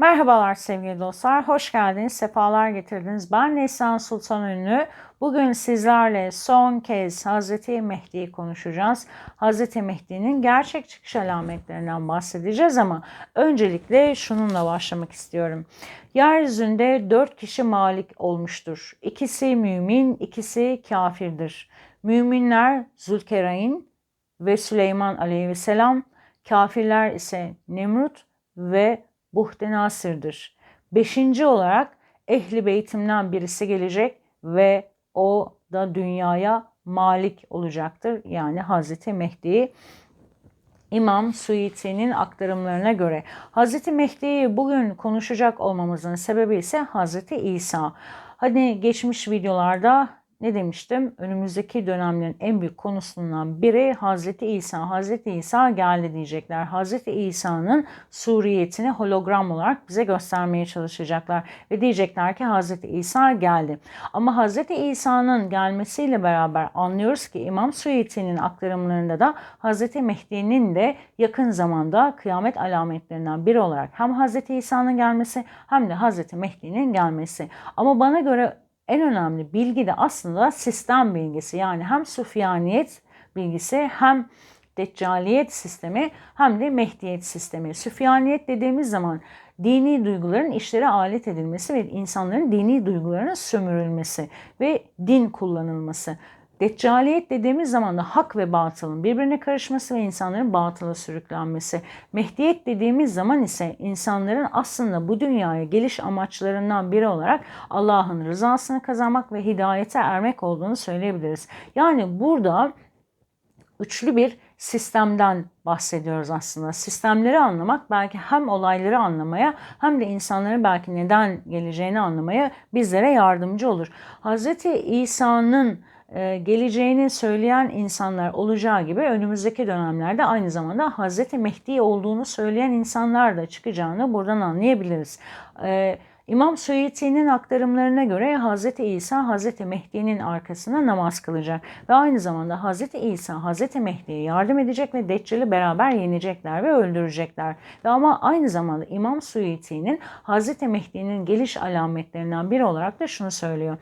Merhabalar sevgili dostlar, hoş geldiniz, sefalar getirdiniz. Ben Neslihan Sultan Ünlü. Bugün sizlerle son kez Hazreti Mehdi'yi konuşacağız. Hazreti Mehdi'nin gerçek çıkış alametlerinden bahsedeceğiz ama öncelikle şununla başlamak istiyorum. Yeryüzünde dört kişi malik olmuştur. İkisi mümin, ikisi kafirdir. Müminler Zülkerayn ve Süleyman aleyhisselam, kafirler ise Nemrut ve Buhtenasır'dır. Beşinci olarak Ehli Beytim'den birisi gelecek ve o da dünyaya malik olacaktır. Yani Hazreti Mehdi İmam Suyiti'nin aktarımlarına göre Hazreti Mehdi'yi bugün konuşacak olmamızın sebebi ise Hazreti İsa. Hani geçmiş videolarda ne demiştim? Önümüzdeki dönemlerin en büyük konusundan biri Hazreti İsa. Hazreti İsa geldi diyecekler. Hazreti İsa'nın suriyetini hologram olarak bize göstermeye çalışacaklar. Ve diyecekler ki Hazreti İsa geldi. Ama Hazreti İsa'nın gelmesiyle beraber anlıyoruz ki İmam Suyeti'nin aktarımlarında da Hazreti Mehdi'nin de yakın zamanda kıyamet alametlerinden biri olarak hem Hazreti İsa'nın gelmesi hem de Hazreti Mehdi'nin gelmesi. Ama bana göre en önemli bilgi de aslında sistem bilgisi. Yani hem Süfyaniyet bilgisi hem Deccaliyet sistemi hem de Mehdiyet sistemi. Süfyaniyet dediğimiz zaman dini duyguların işlere alet edilmesi ve insanların dini duygularının sömürülmesi ve din kullanılması. Deccaliyet dediğimiz zaman da hak ve batılın birbirine karışması ve insanların batıla sürüklenmesi. Mehdiyet dediğimiz zaman ise insanların aslında bu dünyaya geliş amaçlarından biri olarak Allah'ın rızasını kazanmak ve hidayete ermek olduğunu söyleyebiliriz. Yani burada üçlü bir sistemden bahsediyoruz aslında. Sistemleri anlamak belki hem olayları anlamaya hem de insanların belki neden geleceğini anlamaya bizlere yardımcı olur. Hz. İsa'nın geleceğini söyleyen insanlar olacağı gibi önümüzdeki dönemlerde aynı zamanda Hazreti Mehdi olduğunu söyleyen insanlar da çıkacağını buradan anlayabiliriz. E, İmam Suyiti'nin aktarımlarına göre Hz. İsa Hz. Mehdi'nin arkasına namaz kılacak ve aynı zamanda Hz. İsa Hz. Mehdi'ye yardım edecek ve Deccal'i beraber yenecekler ve öldürecekler. Ve ama aynı zamanda İmam Suyiti'nin Hz. Mehdi'nin geliş alametlerinden biri olarak da şunu söylüyor.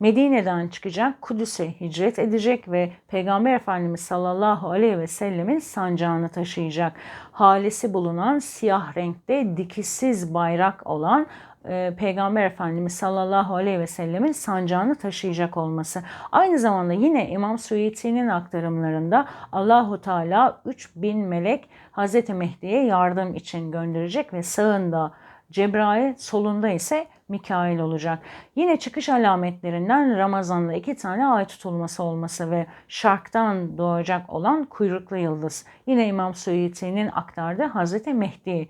Medine'den çıkacak, Kudüs'e hicret edecek ve Peygamber Efendimiz sallallahu aleyhi ve sellemin sancağını taşıyacak. Halesi bulunan siyah renkte dikişsiz bayrak olan e, Peygamber Efendimiz sallallahu aleyhi ve sellemin sancağını taşıyacak olması. Aynı zamanda yine İmam Suyiti'nin aktarımlarında Allahu Teala 3000 melek Hazreti Mehdi'ye yardım için gönderecek ve sağında Cebrail, solunda ise Mikail olacak. Yine çıkış alametlerinden Ramazan'da iki tane ay tutulması olması ve şarktan doğacak olan kuyruklu yıldız. Yine İmam Suyuti'nin aktardığı Hazreti Mehdi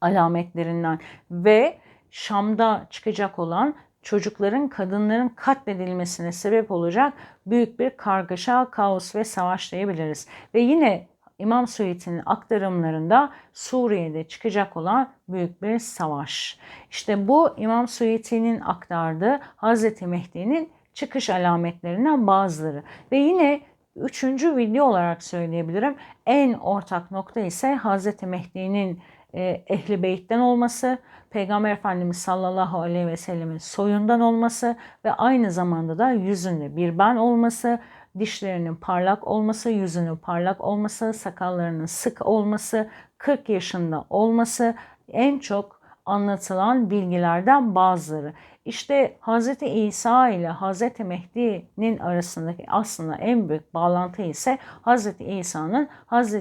alametlerinden ve Şam'da çıkacak olan çocukların, kadınların katledilmesine sebep olacak büyük bir kargaşa, kaos ve savaş diyebiliriz. Ve yine İmam Suit'in aktarımlarında Suriye'de çıkacak olan büyük bir savaş. İşte bu İmam Suit'in aktardığı Hazreti Mehdi'nin çıkış alametlerinden bazıları. Ve yine üçüncü video olarak söyleyebilirim. En ortak nokta ise Hazreti Mehdi'nin e, Ehli Beyt'ten olması, Peygamber Efendimiz sallallahu aleyhi ve sellemin soyundan olması ve aynı zamanda da yüzünde bir ben olması, dişlerinin parlak olması, yüzünün parlak olması, sakallarının sık olması, 40 yaşında olması en çok anlatılan bilgilerden bazıları. İşte Hz. İsa ile Hz. Mehdi'nin arasındaki aslında en büyük bağlantı ise Hz. İsa'nın Hz.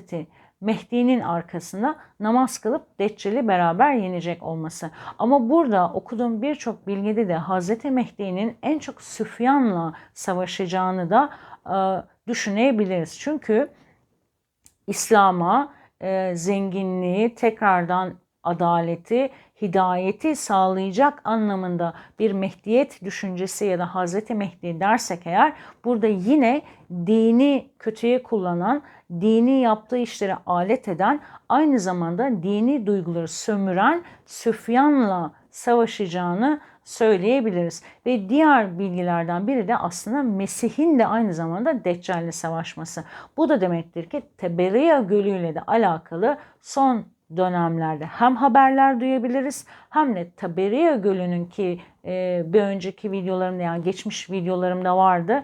Mehdi'nin arkasında namaz kılıp Deccal'i beraber yenecek olması. Ama burada okuduğum birçok bilgide de Hz. Mehdi'nin en çok Süfyan'la savaşacağını da e, düşünebiliriz. Çünkü İslam'a e, zenginliği, tekrardan adaleti, hidayeti sağlayacak anlamında bir Mehdiyet düşüncesi ya da Hazreti Mehdi dersek eğer burada yine dini kötüye kullanan, dini yaptığı işleri alet eden, aynı zamanda dini duyguları sömüren Süfyan'la savaşacağını söyleyebiliriz. Ve diğer bilgilerden biri de aslında Mesih'in de aynı zamanda Deccal'le savaşması. Bu da demektir ki Teberiya Gölü ile de alakalı son dönemlerde hem haberler duyabiliriz hem de Taberiya Gölü'nün ki e, bir önceki videolarımda yani geçmiş videolarımda vardı.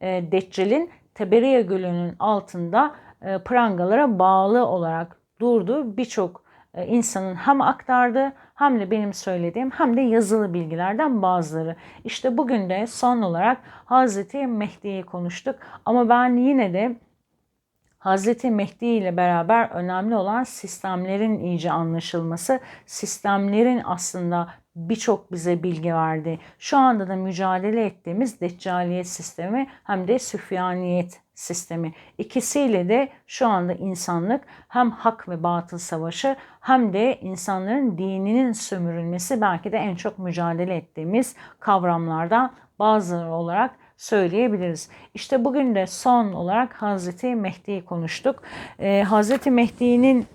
E, Deccal'in Taberiya Gölü'nün altında e, prangalara bağlı olarak durduğu birçok e, insanın hem aktardığı hem de benim söylediğim hem de yazılı bilgilerden bazıları. İşte bugün de son olarak Hazreti Mehdi'yi konuştuk ama ben yine de Hazreti Mehdi ile beraber önemli olan sistemlerin iyice anlaşılması, sistemlerin aslında birçok bize bilgi verdi. Şu anda da mücadele ettiğimiz Deccaliyet sistemi hem de Süfyaniyet sistemi. İkisiyle de şu anda insanlık hem hak ve batıl savaşı hem de insanların dininin sömürülmesi belki de en çok mücadele ettiğimiz kavramlardan bazıları olarak söyleyebiliriz. İşte bugün de son olarak Hazreti Mehdi'yi konuştuk. Ee, Hazreti Mehdi'nin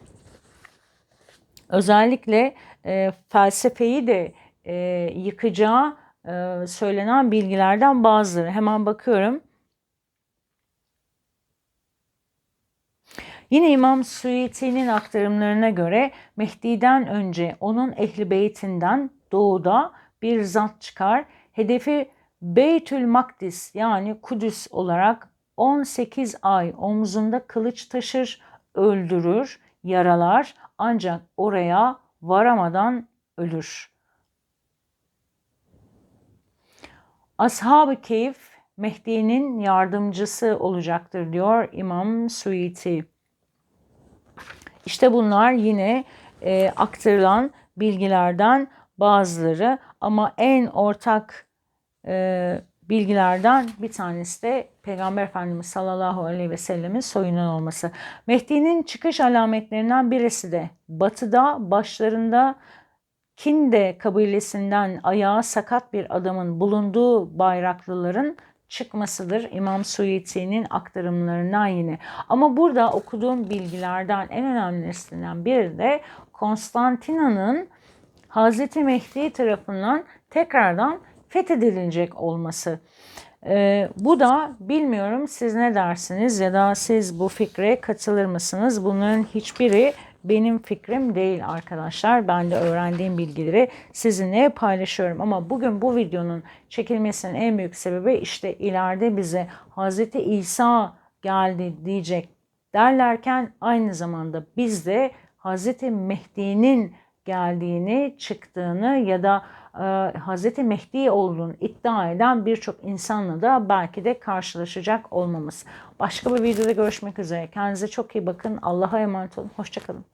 özellikle e, felsefeyi de e, yıkacağı e, söylenen bilgilerden bazıları. Hemen bakıyorum. Yine İmam Suyuti'nin aktarımlarına göre Mehdi'den önce onun ehli beytinden doğuda bir zat çıkar. Hedefi Beytül Makdis yani Kudüs olarak 18 ay omzunda kılıç taşır, öldürür, yaralar ancak oraya varamadan ölür. Ashab-ı Keyif Mehdi'nin yardımcısı olacaktır diyor İmam Suiti. İşte bunlar yine e, aktarılan bilgilerden bazıları ama en ortak e, bilgilerden bir tanesi de Peygamber Efendimiz sallallahu aleyhi ve sellemin soyundan olması. Mehdi'nin çıkış alametlerinden birisi de batıda başlarında Kinde kabilesinden ayağı sakat bir adamın bulunduğu bayraklıların çıkmasıdır İmam Suyuti'nin aktarımlarından yine. Ama burada okuduğum bilgilerden en önemlisinden biri de Konstantina'nın Hazreti Mehdi tarafından tekrardan fethedilecek olması. Ee, bu da bilmiyorum siz ne dersiniz ya da siz bu fikre katılır mısınız? Bunların hiçbiri benim fikrim değil arkadaşlar. Ben de öğrendiğim bilgileri sizinle paylaşıyorum. Ama bugün bu videonun çekilmesinin en büyük sebebi işte ileride bize Hz. İsa geldi diyecek derlerken aynı zamanda biz de Hz. Mehdi'nin geldiğini, çıktığını ya da Hz. Mehdi olduğunu iddia eden birçok insanla da belki de karşılaşacak olmamız. Başka bir videoda görüşmek üzere. Kendinize çok iyi bakın. Allah'a emanet olun. Hoşçakalın.